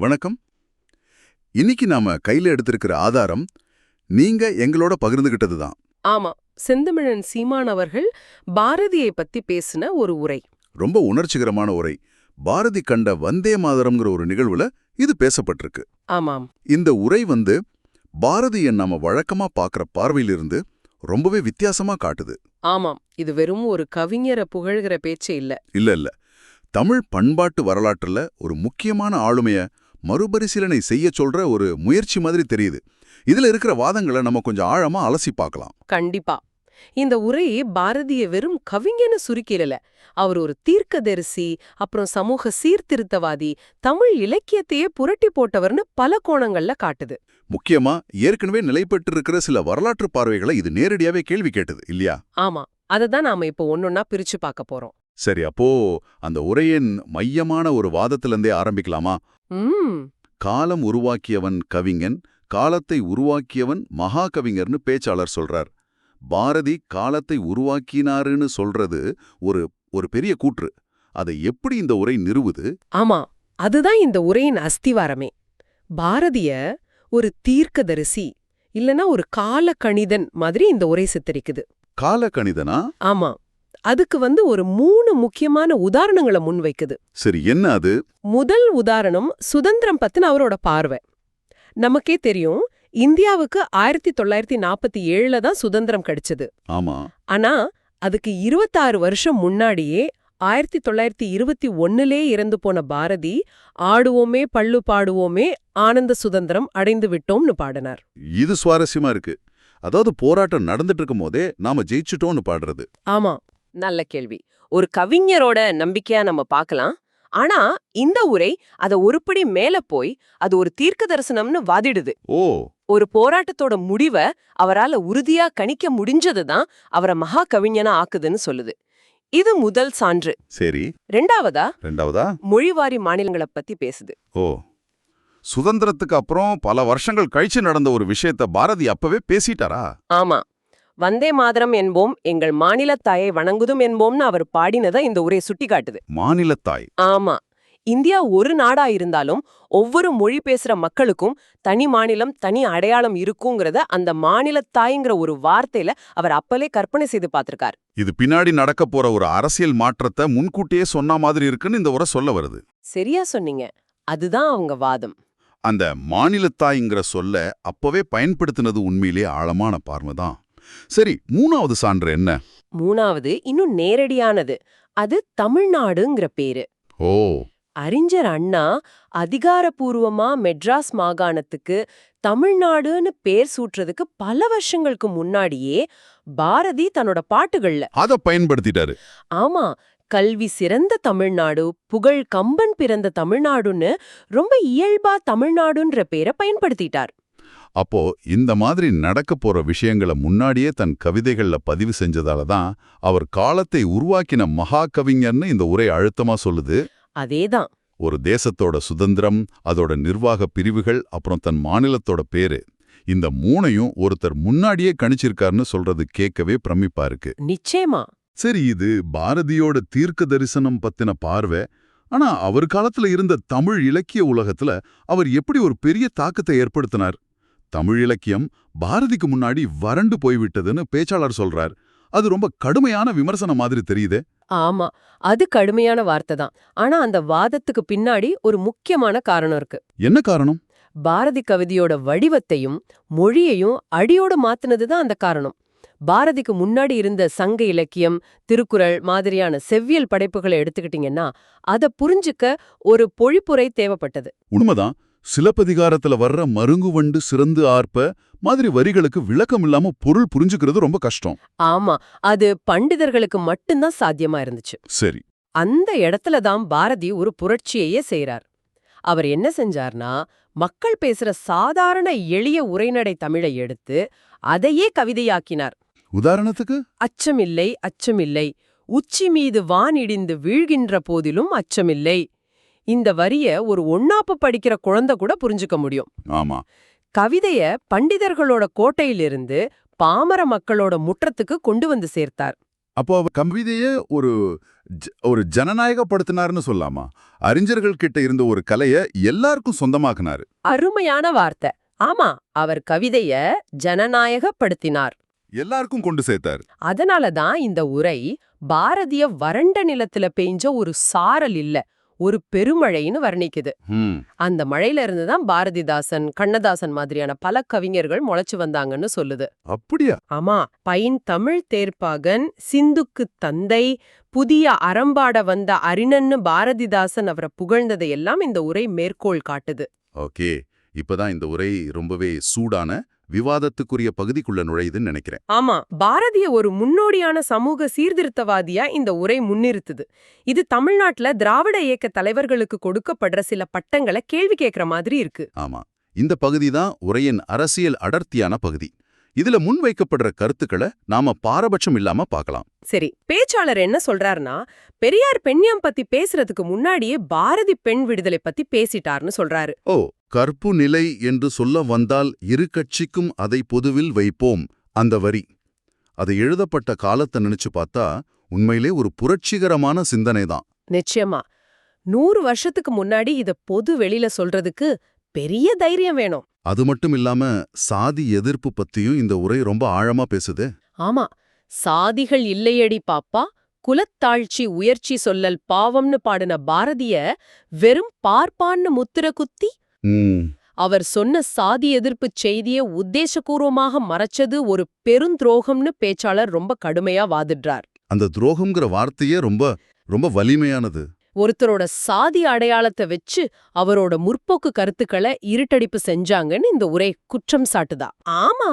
வணக்கம். இன்னைக்கு நாம கையில எடுத்திருக்கிற ஆதாரம் நீங்க எங்களோட பகிர்ந்துகிட்டது தான் ஆமா செந்தமிழன் சீமான் அவர்கள் பாரதியை பத்தி பேசின ஒரு உரை. ரொம்ப உணர்ச்சிகரமான உரை. பாரதி கண்ட வந்தே மாதரம்ங்கிற ஒரு நிகழ்வுல இது பேசப்பட்டிருக்கு. ஆமாம். இந்த உரை வந்து பாரதியை நாம வழக்கமா பார்க்கற பார்வையிலிருந்து ரொம்பவே வித்தியாசமா காட்டுது. ஆமாம் இது வெறும் ஒரு கவிஞரை புகழ்கிற பேச்சே இல்ல. இல்ல இல்ல. தமிழ் பண்பாட்டு வரலாற்றுல ஒரு முக்கியமான ஆளுமைய மறுபரிசீலனை செய்ய சொல்ற ஒரு முயற்சி மாதிரி தெரியுது. இதுல இருக்கிற வாதங்களை நம்ம கொஞ்சம் ஆழமா அலசி பார்க்கலாம். கண்டிப்பா. இந்த உரை பாரதிய வெறும் கவிஞன்னு சுருக்கிடல. அவர் ஒரு தீர்க்கதரிசி அப்புறம் சமூக சீர்திருத்தவாதி தமிழ் இலக்கியத்தையே புரட்டி போட்டவர்னு பல கோணங்கள்ல காட்டுது. முக்கியமா ஏற்கனவே நிலை பெற்றிருக்கிற சில வரலாற்று பார்வைகளை இது நேரடியாவே கேள்வி கேட்டது இல்லையா? ஆமா. அததான் நாம இப்போ ஒன்னொன்னா பிரிச்சு பார்க்க போறோம். சரி அப்போ அந்த உரையின் மையமான ஒரு வாதத்திலிருந்தே ஆரம்பிக்கலாமா? காலம் உருவாக்கியவன் கவிஞன் காலத்தை உருவாக்கியவன் மகா கவிஞர்னு பேச்சாளர் சொல்றார். பாரதி காலத்தை உருவாக்கினாருன்னு சொல்றது ஒரு ஒரு பெரிய கூற்று. அதை எப்படி இந்த உரை நிறுவுது? ஆமா அதுதான் இந்த உரையின் அஸ்திவாரமே. பாரதிய ஒரு தீர்க்கதரிசி இல்லனா ஒரு காலக்கணிதன் மாதிரி இந்த உரை சித்தரிக்குது. கால கணிதனா ஆமா. அதுக்கு வந்து ஒரு மூணு முக்கியமான உதாரணங்களை முன்வைக்குது. சரி என்ன அது? முதல் உதாரணம் சுதந்திரம் பத்தின அவரோட பார்வை. நமக்கே தெரியும் இந்தியாவுக்கு ஆயிரத்தி தொள்ளாயிரத்தி நாற்பத்தி ஏழுல தான் சுதந்திரம் கிடைச்சது. ஆமா. ஆனா அதுக்கு இருபத்தாறு வருஷம் முன்னாடியே ஆயிரத்தி தொள்ளாயிரத்தி இருபத்தி ஒன்னுலே இறந்து போன பாரதி ஆடுவோமே பள்ளு பாடுவோமே ஆனந்த சுதந்திரம் அடைந்து விட்டோம்னு பாடினார். இது சுவாரஸ்யமா இருக்கு. அதாவது போராட்டம் நடந்துட்டு இருக்கும் போதே நாம ஜெயிச்சுட்டோம்னு பாடுறது. ஆமா. நல்ல கேள்வி. ஒரு கவிஞரோட நம்பிக்கையா நம்ம பார்க்கலாம். ஆனா இந்த உரை அத ஒருபடி மேல போய் அது ஒரு தீர்க்க தரிசனம்னு வாதிடுது. ஓ! ஒரு போராட்டத்தோட முடிவை அவரால உறுதியா கணிக்க முடிஞ்சதுதான் அவரை மகா கவிஞனா ஆக்குதுன்னு சொல்லுது. இது முதல் சான்று. சரி. ரெண்டாவதா? ரெண்டாவதா? மொழிவாரி மாநிலங்களை பத்தி பேசுது. ஓ! சுதந்திரத்துக்கு அப்புறம் பல வருஷங்கள் கழிச்சு நடந்த ஒரு விஷயத்த பாரதி அப்பவே பேசிட்டாரா? ஆமா. வந்தே மாதரம் என்போம் எங்கள் மாநிலத் தாயை வணங்குதும் என்போம்னு அவர் பாடினதை இந்த உரை சுட்டிக்காட்டுது. மாநிலத்தாய் ஆமா. இந்தியா ஒரு நாடா இருந்தாலும் ஒவ்வொரு மொழி பேசுற மக்களுக்கும் தனி மாநிலம் தனி அடையாளம் இருக்குங்கிறத அந்த மாநிலத்தாய்ங்கிற ஒரு வார்த்தையில அவர் அப்பலே கற்பனை செய்து பார்த்திருக்கார். இது பின்னாடி நடக்க போற ஒரு அரசியல் மாற்றத்தை முன்கூட்டியே சொன்ன மாதிரி இருக்குன்னு இந்த உரை சொல்ல வருது. சரியா சொன்னீங்க. அதுதான் அவங்க வாதம். அந்த மாநிலத்தாய்ங்கிற சொல்ல அப்பவே பயன்படுத்தினது உண்மையிலே ஆழமான பார்வை தான். சரி மூணாவது சான்று என்ன? மூணாவது இன்னும் நேரடியானது. அது தமிழ்நாடுங்கிற பேரு. ஓ. அறிஞர் அண்ணா அதிகாரப்பூர்வமா மெட்ராஸ் மாகாணத்துக்கு தமிழ்நாடுன்னு பேர் சூட்டுறதுக்கு பல வருஷங்களுக்கு முன்னாடியே பாரதி தன்னோட பாட்டுகள்ல. அத பயன்படுத்திட்டாரு. ஆமா கல்வி சிறந்த தமிழ்நாடு புகழ் கம்பன் பிறந்த தமிழ்நாடுன்னு ரொம்ப இயல்பா தமிழ்நாடுன்ற பேரை பயன்படுத்திட்டார். அப்போ இந்த மாதிரி நடக்க போற விஷயங்களை முன்னாடியே தன் கவிதைகள்ல பதிவு செஞ்சதால தான் அவர் காலத்தை உருவாக்கின மகா கவிஞர்னு இந்த உரை அழுத்தமா சொல்லுது. அதேதான். ஒரு தேசத்தோட சுதந்திரம் அதோட நிர்வாக பிரிவுகள் அப்புறம் தன் மாநிலத்தோட பேரு. இந்த மூணையும் ஒருத்தர் முன்னாடியே கணிச்சிருக்காருன்னு சொல்றது கேட்கவே பிரமிப்பா இருக்கு. நிச்சயமா. சரி இது பாரதியோட தீர்க்க தரிசனம் பத்தின பார்வை. ஆனா அவர் காலத்துல இருந்த தமிழ் இலக்கிய உலகத்துல அவர் எப்படி ஒரு பெரிய தாக்கத்தை ஏற்படுத்தினார்? தமிழ் இலக்கியம் பாரதிக்கு முன்னாடி வறண்டு போய்விட்டதுன்னு பேச்சாளர் சொல்றார். அது ரொம்ப கடுமையான விமர்சனம் மாதிரி தெரியுதே. ஆமா அது கடுமையான வார்த்தை தான். ஆனா அந்த வாதத்துக்கு பின்னாடி ஒரு முக்கியமான காரணம் இருக்கு. என்ன காரணம்? பாரதி கவிதையோட வடிவத்தையும் மொழியையும் அடியோட மாத்துனது தான் அந்த காரணம். பாரதிக்கு முன்னாடி இருந்த சங்க இலக்கியம் திருக்குறள் மாதிரியான செவ்வியல் படைப்புகளை எடுத்துக்கிட்டீங்கன்னா அத புரிஞ்சுக்க ஒரு பொழிப்புரை தேவைப்பட்டது. உண்மைதான். சிலப்பதிகாரத்துல வர்ற மருங்கு வண்டு சிறந்து ஆர்ப்ப மாதிரி வரிகளுக்கு விளக்கம் இல்லாம பொருள் புரிஞ்சுக்கிறது ரொம்ப கஷ்டம். ஆமா அது பண்டிதர்களுக்கு மட்டும்தான் சாத்தியமா இருந்துச்சு. சரி. அந்த இடத்துல தான் பாரதி ஒரு புரட்சியையே செய்றார். அவர் என்ன செஞ்சார்னா மக்கள் பேசுற சாதாரண எளிய உரைநடை தமிழை எடுத்து அதையே கவிதையாக்கினார். உதாரணத்துக்கு? அச்சமில்லை அச்சமில்லை. உச்சி மீது வான் இடிந்து வீழ்கின்ற போதிலும் அச்சமில்லை. இந்த வரிய ஒரு ஒண்ணாப்பு படிக்கிற குழந்தை கூட புரிஞ்சுக்க முடியும். ஆமா. கவிதைய பண்டிதர்களோட கோட்டையிலிருந்து பாமர மக்களோட முற்றத்துக்கு கொண்டு வந்து சேர்த்தார். அப்போ அவர் கவிதையே ஒரு ஒரு ஜனநாயகப்படுத்தினார்னு சொல்லாமா? அறிஞர்கள் கிட்ட இருந்த ஒரு கலைய எல்லாருக்கும் சொந்தமாக்குனாரு. அருமையான வார்த்தை. ஆமா அவர் கவிதைய ஜனநாயகப்படுத்தினார். எல்லாருக்கும் கொண்டு சேர்த்தார். அதனால தான் இந்த உரை பாரதிய வறண்ட நிலத்துல பெய்ஞ்ச ஒரு சாரல் இல்ல. ஒரு பெருமழைன்னு வர்ணிக்குது. அந்த மழையில இருந்து தான் பாரதிதாசன் கண்ணதாசன் மாதிரியான பல கவிஞர்கள் முளைச்சு வந்தாங்கன்னு சொல்லுது. அப்படியா? ஆமா பைன் தமிழ் தேர்ப்பாகன் சிந்துக்கு தந்தை புதிய அறம்பாட வந்த அரிணன்னு பாரதிதாசன் அவரை புகழ்ந்ததை எல்லாம் இந்த உரை மேற்கோள் காட்டுது. ஓகே இப்பதான் இந்த உரை ரொம்பவே சூடான விவாதத்துக்குரிய பகுதிக்குள்ள நுழையுதுன்னு நினைக்கிறேன். ஆமா பாரதிய ஒரு முன்னோடியான சமூக சீர்திருத்தவாதியா இந்த உரை முன்னிறுத்துது. இது தமிழ்நாட்டுல திராவிட இயக்க தலைவர்களுக்கு கொடுக்கப்படுற சில பட்டங்களை கேள்வி கேட்கிற மாதிரி இருக்கு. ஆமா இந்த பகுதி தான் உரையின் அரசியல் அடர்த்தியான பகுதி. இதுல முன்வைக்கப்படுற கருத்துக்களை நாம பாரபட்சம் இல்லாம பார்க்கலாம். சரி பேச்சாளர் என்ன சொல்றாருன்னா பெரியார் பெண்ணியம் பத்தி பேசுறதுக்கு முன்னாடியே பாரதி பெண் விடுதலை பத்தி பேசிட்டார்னு சொல்றாரு. ஓ கற்பு நிலை என்று சொல்ல வந்தால் இரு கட்சிக்கும் அதை பொதுவில் வைப்போம் அந்த வரி. அது எழுதப்பட்ட காலத்தை நினைச்சு பார்த்தா உண்மையிலே ஒரு புரட்சிகரமான சிந்தனை தான். நிச்சயமா. நூறு வருஷத்துக்கு முன்னாடி இத பொது வெளியில சொல்றதுக்கு பெரிய தைரியம் வேணும். அது மட்டும் இல்லாம சாதி எதிர்ப்பு பத்தியும் இந்த உரை ரொம்ப ஆழமா பேசுது. ஆமா. சாதிகள் இல்லையடி பாப்பா குலத்தாழ்ச்சி உயர்ச்சி சொல்லல் பாவம்னு பாடின பாரதிய வெறும் பார்ப்பான்னு முத்திர குத்தி அவர் சொன்ன சாதி எதிர்ப்புச் செய்திய உத்தேசபூர்வமாக மறைச்சது ஒரு பெருந்துரோகம்னு பேச்சாளர் ரொம்ப கடுமையா வாதிடுறார். அந்த துரோகம்ங்கிற வார்த்தையே ரொம்ப ரொம்ப வலிமையானது. ஒருத்தரோட சாதி அடையாளத்தை வச்சு அவரோட முற்போக்கு கருத்துக்களை இருட்டடிப்பு செஞ்சாங்கன்னு இந்த உரை குற்றம் சாட்டுதா. ஆமா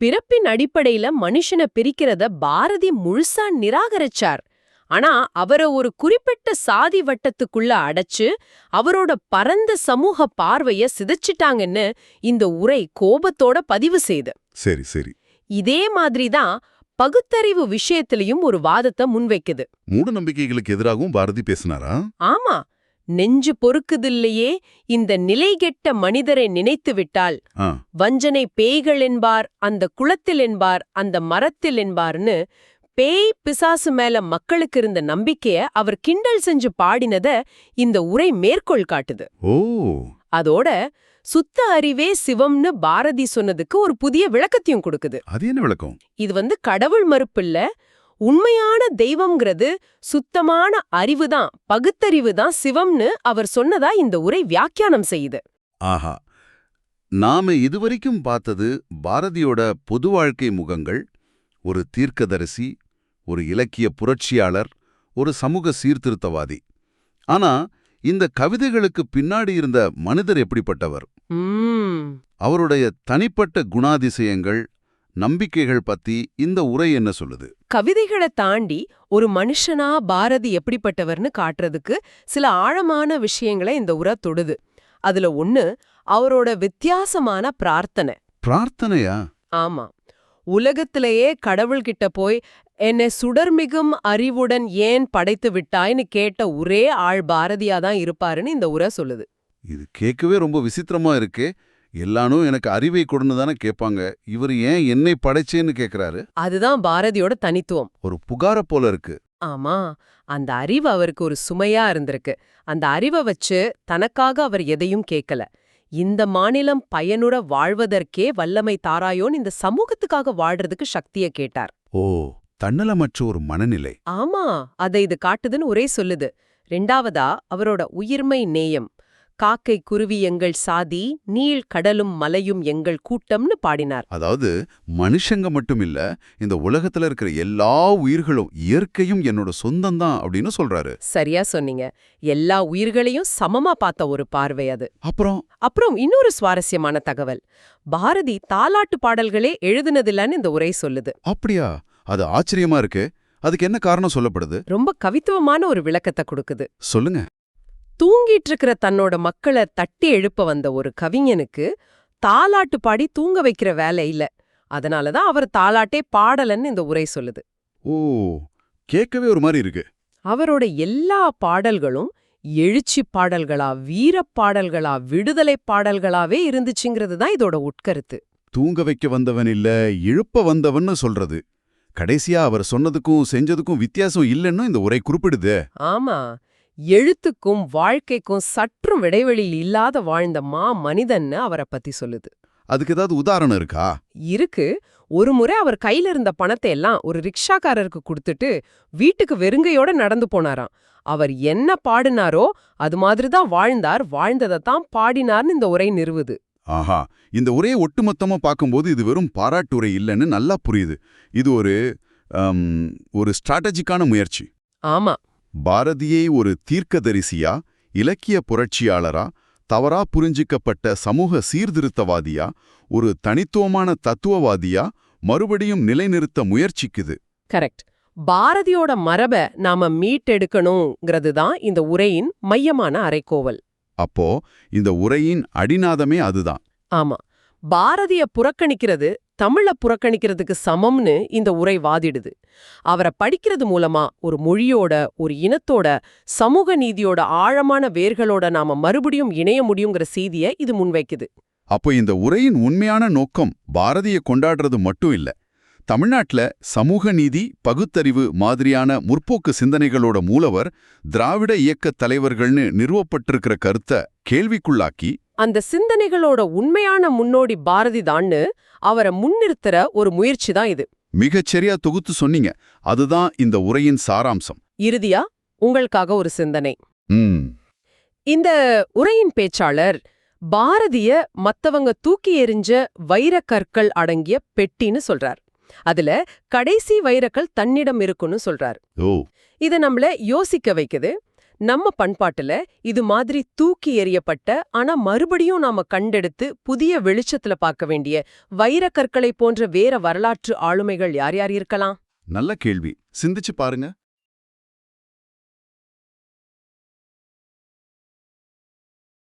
பிறப்பின் அடிப்படையில மனுஷனை பிரிக்கிறத பாரதி முழுசா நிராகரிச்சார். ஆனா அவரை ஒரு குறிப்பிட்ட சாதி வட்டத்துக்குள்ள அடைச்சு அவரோட பரந்த சமூக பார்வைய சிதைச்சிட்டாங்கன்னு இந்த உரை கோபத்தோட பதிவு செய்து. சரி சரி. இதே மாதிரி தான் பகுத்தறிவு விஷயத்திலையும் ஒரு வாதத்தை முன்வைக்குது. மூட நம்பிக்கைகளுக்கு எதிராகவும் பாரதி பேசினாரா? ஆமா. நெஞ்சு பொறுக்குதில்லையே இந்த நிலைகெட்ட மனிதரை நினைத்து விட்டால் வஞ்சனை பேய்கள் என்பார் அந்த குளத்தில் என்பார் அந்த மரத்தில் என்பார்னு பேய் பிசாசு மேல மக்களுக்கு இருந்த நம்பிக்கைய அவர் கிண்டல் செஞ்சு பாடினத இந்த உரை மேற்கோள் காட்டுது. ஓ. அதோட சுத்த அறிவே சிவம்னு பாரதி சொன்னதுக்கு ஒரு புதிய விளக்கத்தையும் கொடுக்குது. அது என்ன விளக்கம்? இது வந்து கடவுள் மறுப்பில்ல உண்மையான தெய்வம்ங்கிறது சுத்தமான அறிவுதான் பகுத்தறிவுதான் சிவம்னு அவர் சொன்னதா இந்த உரை வியாக்கியானம் செய்யுது. ஆஹா. நாம இதுவரைக்கும் பார்த்தது பாரதியோட பொது வாழ்க்கை முகங்கள் ஒரு தீர்க்கதரிசி ஒரு இலக்கிய புரட்சியாளர் ஒரு சமூக சீர்திருத்தவாதி. ஆனா இந்த கவிதைகளுக்கு பின்னாடி இருந்த மனிதர் எப்படிப்பட்டவர்? அவருடைய தனிப்பட்ட குணாதிசயங்கள் நம்பிக்கைகள் பத்தி இந்த உரை என்ன சொல்லுது? கவிதைகளை தாண்டி ஒரு மனுஷனா பாரதி எப்படிப்பட்டவர்னு காட்டுறதுக்கு சில ஆழமான விஷயங்களை இந்த உரை தொடுது. அதுல ஒண்ணு அவரோட வித்தியாசமான பிரார்த்தனை. பிரார்த்தனையா? ஆமா. உலகத்திலேயே கடவுள்கிட்ட போய் என்னை சுடர்மிகும் அறிவுடன் ஏன் படைத்து விட்டாய்ன்னு கேட்ட ஒரே ஆள் பாரதியா தான் இருப்பாருன்னு இந்த உரை சொல்லுது. இது கேட்கவே ரொம்ப விசித்திரமா இருக்கே. எல்லாரும் எனக்கு அறிவை கொடுன்னு தானே கேட்பாங்க. இவர் ஏன் என்னை படைச்சேன்னு கேக்குறாரு அதுதான் பாரதியோட தனித்துவம். ஒரு புகார போல இருக்கு. ஆமா அந்த அறிவு அவருக்கு ஒரு சுமையா இருந்திருக்கு. அந்த அறிவை வச்சு தனக்காக அவர் எதையும் கேட்கல. இந்த மாநிலம் பயனுற வாழ்வதற்கே வல்லமை தாராயோன்னு இந்த சமூகத்துக்காக வாழ்றதுக்கு சக்திய கேட்டார். ஓ தன்னலமற்ற ஒரு மனநிலை. ஆமா அதை இது காட்டுதுன்னு ஒரே சொல்லுது. ரெண்டாவதா அவரோட உயிர்மை நேயம். காக்கை குருவி எங்கள் சாதி நீள் கடலும் மலையும் எங்கள் கூட்டம்னு பாடினார். அதாவது மனுஷங்க மட்டும் இல்ல இந்த உலகத்துல இருக்கிற எல்லா உயிர்களும் இயற்கையும் என்னோட சொந்தம்தான் அப்படின்னு சொல்றாரு. சரியா சொன்னீங்க. எல்லா உயிர்களையும் சமமா பார்த்த ஒரு பார்வை அது. அப்புறம்? அப்புறம் இன்னொரு சுவாரஸ்யமான தகவல். பாரதி தாலாட்டு பாடல்களே எழுதுனதில்லன்னு இந்த உரை சொல்லுது. அப்படியா? அது ஆச்சரியமா இருக்கு. அதுக்கு என்ன காரணம் சொல்லப்படுது? ரொம்ப கவித்துவமான ஒரு விளக்கத்தை கொடுக்குது. சொல்லுங்க. தூங்கிட்டு இருக்கிற தன்னோட மக்களை தட்டி எழுப்ப வந்த ஒரு கவிஞனுக்கு தாலாட்டு பாடி தூங்க வைக்கிற வேலை இல்ல. அதனாலதான் அவர் தாலாட்டே பாடலன்னு இந்த உரை சொல்லுது. ஓ கேட்கவே ஒரு மாதிரி இருக்கு. அவரோட எல்லா பாடல்களும் எழுச்சி பாடல்களா வீரப் பாடல்களா விடுதலை பாடல்களாவே இருந்துச்சுங்கிறது தான் இதோட உட்கருத்து. தூங்க வைக்க வந்தவன் இல்ல இழுப்ப வந்தவன்னு சொல்றது. கடைசியா அவர் சொன்னதுக்கும் செஞ்சதுக்கும் வித்தியாசம் இல்லைன்னு இந்த உரை குறிப்பிடுது. ஆமா. எழுத்துக்கும் வாழ்க்கைக்கும் சற்றும் இடைவெளி இல்லாத வாழ்ந்த மா மனிதன்னு அவரை பத்தி சொல்லுது. அதுக்கு ஏதாவது உதாரணம் இருக்கா? இருக்கு. ஒரு முறை அவர் கையில இருந்த பணத்தை எல்லாம் ஒரு ரிக்ஷாக்காரருக்கு கொடுத்துட்டு வீட்டுக்கு வெறுங்கையோட நடந்து போனாராம். அவர் என்ன பாடினாரோ அது மாதிரி தான் வாழ்ந்தார் வாழ்ந்ததைத்தான் பாடினார்னு இந்த உரை நிறுவுது. ஆஹா இந்த உரையை ஒட்டுமொத்தமா பார்க்கும்போது இது வெறும் பாராட்டுரை இல்லைன்னு நல்லா புரியுது. இது ஒரு ஒரு ஸ்ட்ராட்டஜிக்கான முயற்சி. ஆமா. பாரதியை ஒரு தீர்க்கதரிசியா இலக்கிய புரட்சியாளரா தவறா புரிஞ்சிக்கப்பட்ட சமூக சீர்திருத்தவாதியா ஒரு தனித்துவமான தத்துவவாதியா மறுபடியும் நிலைநிறுத்த முயற்சிக்குது. கரெக்ட். பாரதியோட மரப நாம மீட்டெடுக்கணுங்கிறது தான் இந்த உரையின் மையமான அறைக்கோவல் அப்போ இந்த உரையின் அடிநாதமே அதுதான். ஆமா. பாரதிய புறக்கணிக்கிறது தமிழ புறக்கணிக்கிறதுக்கு சமம்னு இந்த உரை வாதிடுது. அவரை படிக்கிறது மூலமா ஒரு மொழியோட ஒரு இனத்தோட சமூக நீதியோட ஆழமான வேர்களோட நாம மறுபடியும் இணைய முடியுங்கிற செய்தியை இது முன்வைக்குது. அப்போ இந்த உரையின் உண்மையான நோக்கம் பாரதிய கொண்டாடுறது மட்டும் இல்ல தமிழ்நாட்டுல சமூக நீதி பகுத்தறிவு மாதிரியான முற்போக்கு சிந்தனைகளோட மூலவர் திராவிட இயக்கத் தலைவர்கள்னு நிறுவப்பட்டிருக்கிற கருத்தை கேள்விக்குள்ளாக்கி அந்த சிந்தனைகளோட உண்மையான முன்னோடி பாரதி தான்னு அவரை முன்னிறுத்துற ஒரு முயற்சி தான் இது. மிகச்சரியா தொகுத்து சொன்னீங்க. அதுதான் இந்த உரையின் சாராம்சம். இறுதியா உங்களுக்காக ஒரு சிந்தனை. இந்த உரையின் பேச்சாளர் பாரதிய மத்தவங்க தூக்கி எறிஞ்ச வைரக் கற்கள் அடங்கிய பெட்டின்னு சொல்றார். அதுல கடைசி வைரக்கல் தன்னிடம் இருக்குன்னு சொல்றார். ஓ. இது நம்மள யோசிக்க வைக்குது. நம்ம பண்பாட்டுல இது மாதிரி தூக்கி எறியப்பட்ட ஆனா மறுபடியும் நாம கண்டெடுத்து புதிய வெளிச்சத்துல பார்க்க வேண்டிய வைரக்கற்களை போன்ற வேற வரலாற்று ஆளுமைகள் யார் யார் இருக்கலாம்? நல்ல கேள்வி. சிந்திச்சு பாருங்க.